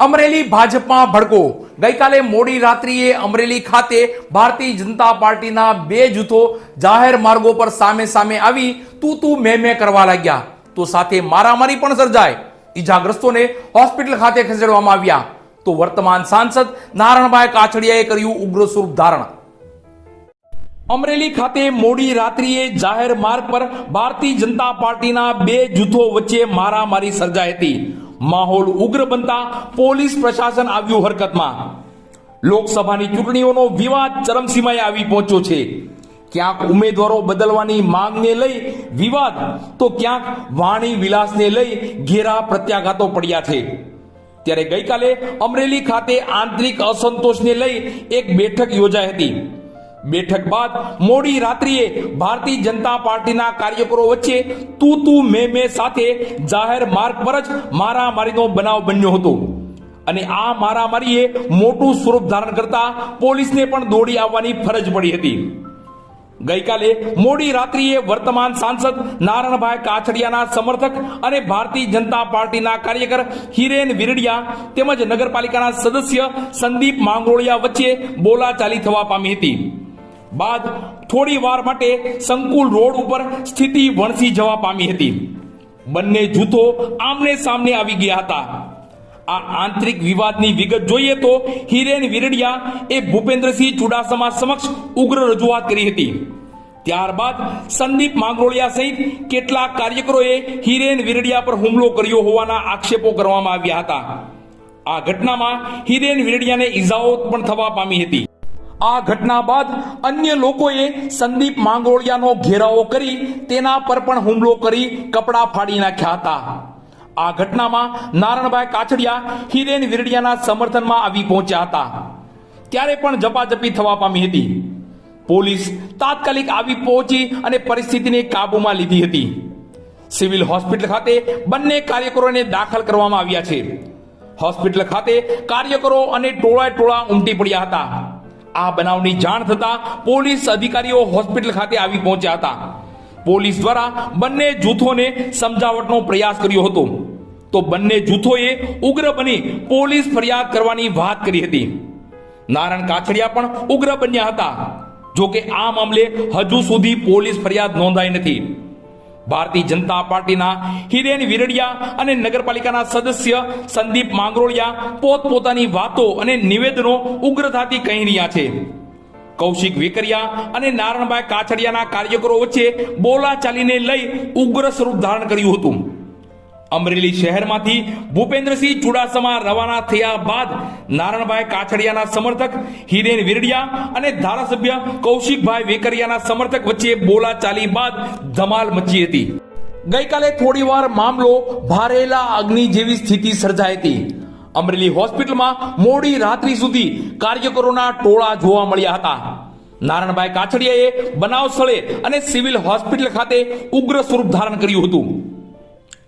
અમરેલી ભાજપમાં ભડકો. ગઈકાલે મોડી રાત્રિએ અમરેલી ખાતે ભારતીય જનતા પાર્ટીના બે જૂથો જાહેર માર્ગો પર સામે સામે આવી તું તું મેં મેં કરવા લાગ્યા. તો સાથે મારામારી પણ સર્જાય. ઈજાગ્રસ્તોને હોસ્પિટલ ખાતે ખસેડવામાં આવ્યા. તો વર્તમાન સાંસદ નારણભાઈ કાછડિયાએ કર્યું ઉગ્ર સ્વરૂપ ધારણ. અમરેલી ખાતે મોડી રાત્રિએ જાહેર માર્ગ પર ભારતીય જનતા પાર્ટીના બે જૂથો વચ્ચે મારામારી સર્જાઈ હતી. માહોલ ઉગ્ર બનતા પોલીસ પ્રશાસન આવ્યું હરકતમાં. લોકસભાની ચૂંટણીઓનો વિવાદ ચરમસીમાએ આવી પહોંચ્યો છે. ક્યાંક ઉમેદવારો બદલવાની માંગને લઈ વિવાદ, તો ક્યાંક વાણી વિલાસને લઈ ઘેરા પ્રત્યાઘાતો પડ્યા છે. ત્યારે ગઈકાલે અમરેલી ખાતે આંતરિક અસંતોષને લઈ એક બેઠક યોજાઈ હતી. બેઠક બાદ મોડી રાત્રિએ ભારતીય જનતા પાર્ટીના કાર્યકરો વચ્ચે તું તું મે મે સાથે જાહેર માર્ગ પર જ મારામારીનો બનાવ બન્યો હતો. અને આ મારામારીએ મોટું સ્વરૂપ ધારણ કરતા પોલીસને પણ દોડી આવવાની ફરજ પડી હતી. ગઈકાલે મોડી રાત્રિએ વર્તમાન સાંસદ નારણભાઈ કાછડિયાના સમર્થક અને ભારતીય જનતા પાર્ટીના કાર્યકર હિરેન વિરડિયા તેમજ નગરપાલિકાના સદસ્ય સંદીપ માંગરોળિયા વચ્ચે બોલાચાલી થવા પામી હતી. બાદ થોડી વાર માટે સંકુલ રોડ ઉપર સ્થિતિ વણસી જવા પામી હતી. બંને જૂથો આમને સામને આવી ગયા હતા. આ આંતરિક વિવાદની વિગત જોઈએ તો હિરેન વિરડિયા એ ભૂપેન્દ્રસિંહ ચુડાસમા સમક્ષ ઉગ્ર રજૂઆત કરી હતી. ત્યારબાદ સંદીપ માંગરોળિયા સહિત કેટલાક કાર્યકરોએ હિરેન વિરડિયા પર હુમલો કર્યો હોવાના આક્ષેપો કરવામાં આવ્યા હતા. આ ઘટનામાં હિરેન વિરડિયાને ઈજાઓ પણ થવા પામી હતી. આ ઘટના બાદ અન્ય લોકોએ સંદીપ માંગરોળિયાનો ઘેરાવો કરી તેના પર પણ હુમલો કરી કપડાં ફાડી નાખ્યા હતા. આ ઘટનામાં નારણભાઈ કાછડિયા, હિરેન વિરડિયાના સમર્થનમાં આવી પહોંચ્યા હતા. ત્યારે પણ જપાજપી થવા પામી હતી. પોલીસ તાત્કાલિક આવી પહોંચી અને પરિસ્થિતિને કાબૂમાં લીધી હતી. સિવિલ હોસ્પિટલ ખાતે બંને કાર્યકરોને દાખલ કરવામાં આવ્યા છે. હોસ્પિટલ ખાતે કાર્યકરો અને ટોળા ટોળા ઉમટી પડ્યા હતા. આ બનાવની જાણ થતા પોલીસ અધિકારીઓ હોસ્પિટલ ખાતે આવી પહોંચ્યા હતા. પોલીસ દ્વારા બંને જૂથોને સમજાવટનો પ્રયાસ કર્યો હતો. તો બંને જૂથોએ ઉગ્ર બની પોલીસ ફરિયાદ કરવાની વાત કરી હતી. નારણ કાછડિયા પણ ઉગ્ર બન્યા હતા. જો કે આ મામલે હજુ સુધી પોલીસ ફરિયાદ નોંધાઈ નથી. ભારતીય જનતા પાર્ટીના હિરેન વિરડિયા અને નગરપાલિકાના સદસ્ય સંદીપ માંગરોળિયા પોતપોતાની વાતો અને નિવેદનો ઉગ્રતાથી કહી રહ્યા છે. કૌશિક વેકરિયા અને નારણભાઈ કાછડિયાના કાર્યકરો વચ્ચે બોલાચાલીને લઈ ઉગ્ર સ્વરૂપ ધારણ કર્યું હતું. અમરેલી શહેરમાંથી ભૂપેન્દ્રસિંહ ચુડાસમા રવાના થયા બાદ નારણભાઈ કાછડિયાના સમર્થક, હિરેન વિરડિયા અને ધારાસભ્ય કૌશિકભાઈ વેકરિયાના સમર્થક વચ્ચે બોલાચાલી બાદ ધમાલ મચી હતી. ગઈકાલે થોડીવાર મામલો ભારેલા અગ્નિ જેવી સ્થિતિ સર્જાઈ હતી. અમરેલી હોસ્પિટલમાં મોડી રાત્રિ સુધી કાર્યકરોના ટોળા જોવા મળ્યા હતા. નારણભાઈ કાછડિયાએ બનાવ સ્થળે અને સિવિલ હોસ્પિટલ ખાતે ઉગ્ર સ્વરૂપ ધારણ કર્યું હતું.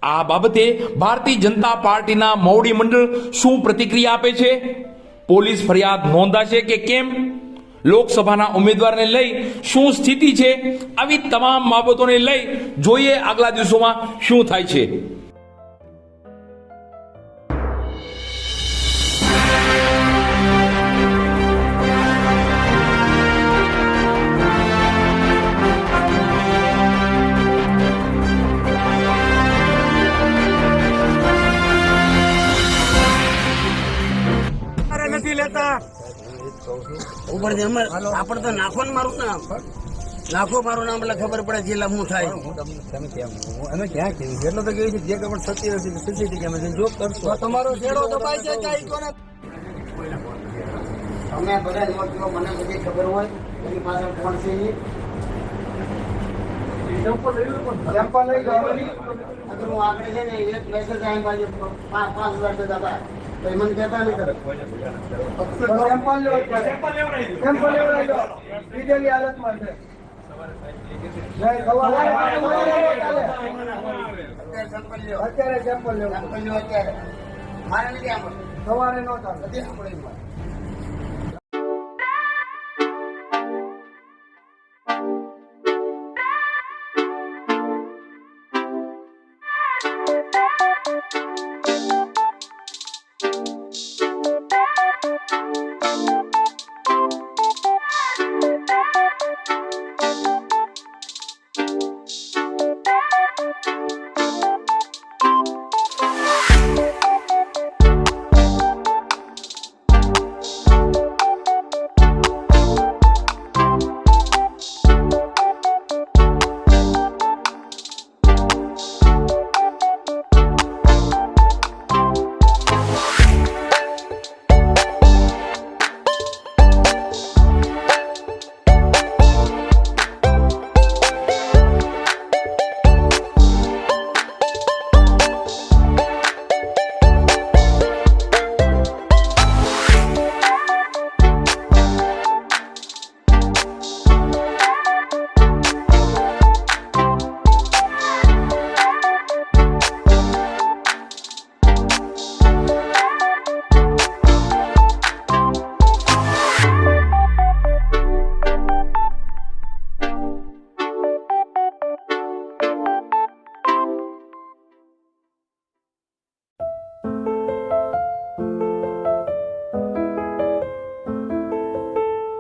આ બાબતે ભારતીય જનતા પાર્ટીના મોવડી મંડળ શું પ્રતિક્રિયા આપે છે? પોલીસ ફરિયાદ નોંધાશે કે કેમ? લોકસભાના ઉમેદવારને લઈ શું સ્થિતિ છે? આવી તમામ બાબતોને લઈ જોઈએ આગલા દિવસોમાં શું થાય છે. અમારે આપણે તો નાખો ને મારું નામ. નાખો મારું નામ એટલે ખબર પડે જિલ્લા હું થાય. તમે કેમ? અમે ક્યાં કીધું? એટલો તો કહ્યું છે જે ખબર સત્ય હશે સીસીટી કેમેરા જોબ કરશો. તમારો છેડો દબાઈ છે કોને? બધા જો જો મને બધી ખબર હોય. એની પાછળ કોણ છે એ સેમ્પલ લઈ લો. હું આગળ છે ને એક મેસેજ આવી બાજુ પાંચ હજાર તો કેતા મને કહેતા નહીં કરે. સેમ્પલ સેમ્પલ લીધેલી હાલતમાં છે. અત્યારે સેમ્પલ લેવું. સવારે નો ચાલે. નથી આપણે એમ.